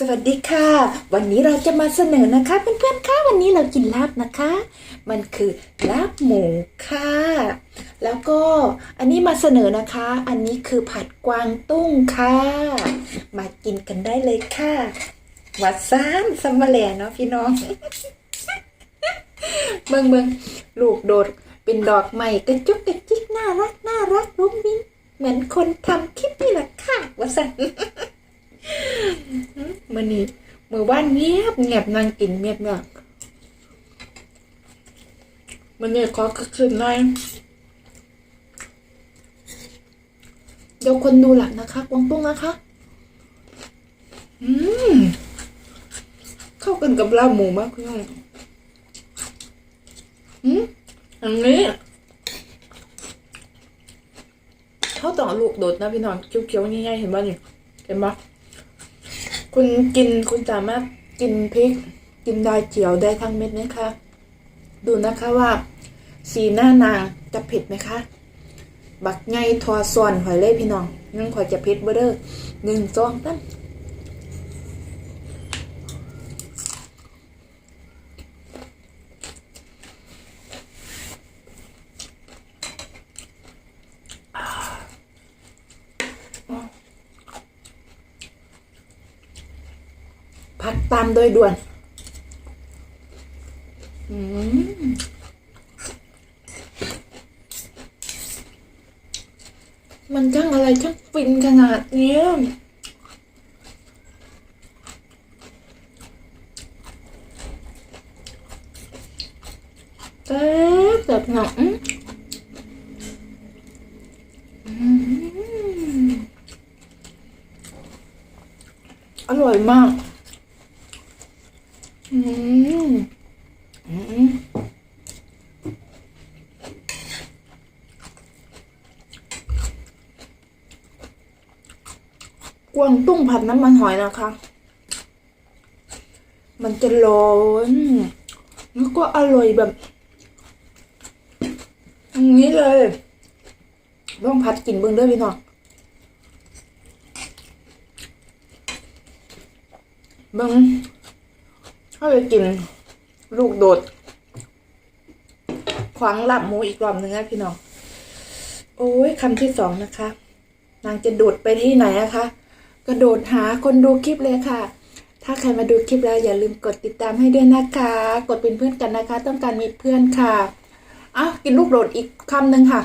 สวัสดีค่ะ วันนี้เราจะมาเสนอนะคะเพื่อนๆค่ะวันนี้เรากินลาบนะคะ มันคือลาบหมูค่ะ แล้วก็อันนี้มาเสนอนะคะ อันนี้คือผัดกวางตุ้งค่ะ มากินกันได้เลยค่ะวัดซ้านซัมมาแหลเนาะพี่น้องเบิ่งเบิ่งลูกโดดเป็นดอกใหม่กระจุกกระจิกน่ารักน่ารักวุ้งวิ้งเหมือนคนทำคลิปนี่แหละค่ะว่าสัน มื่อนี้มือบ้านเงียบเงียบนั่งกินเงียบเงียบมันเนี่ยขอคืนหน่อยเดี๋ยวคนดูหลักนะคะกวางตุ้งนะคะ อืม เข้ากันกับลาบหมูมากคุณองอืมอันนี้เขาต่อลูกโดดนะพี่น้องเคี้ยวๆง่ายๆเห็นป่ะนี่เห็นปะ คุณกินคุณสามารถกินพริก กินดายเจียวได้ทั้งเม็ดนะคะ ดูนะคะว่า สีหน้านางจะเผ็ดไหมคะ บักไงทอส่วนหอยเล่พี่น้องนั่งขอยจะเผ็ดเบอร์เดอร์หนึ่งสองตั้ง พักตามโดยด่วน อืมมันช่างอะไรช่างฟินขนาดเนี้ยเต๊ะแบบหนังอืมอร่อยมากอืมอืม กวางตุ้งผัดน้ำมันหอยนะคะ มันจะร้อนแล้วก็อร่อยแบบอย่างนี้เลยลองผัดกินเบิ้งเด้วยพี่น้องเบิ้ง ถ้าไปกินลูกโดดขวางหลับหมูอีกรอบหนึ่งนะพี่น้อง โอ้ยคำที่สองนะคะ นางจะโดดไปที่ไหนนะคะ กระโดดหาคนดูคลิปเลยค่ะ ถ้าใครมาดูคลิปแล้วอย่าลืมกดติดตามให้ด้วยนะคะ กดเป็นเพื่อนกันนะคะ ต้องการมีเพื่อนค่ะอ้าวกินลูกโดดอีกคำหนึ่งค่ะ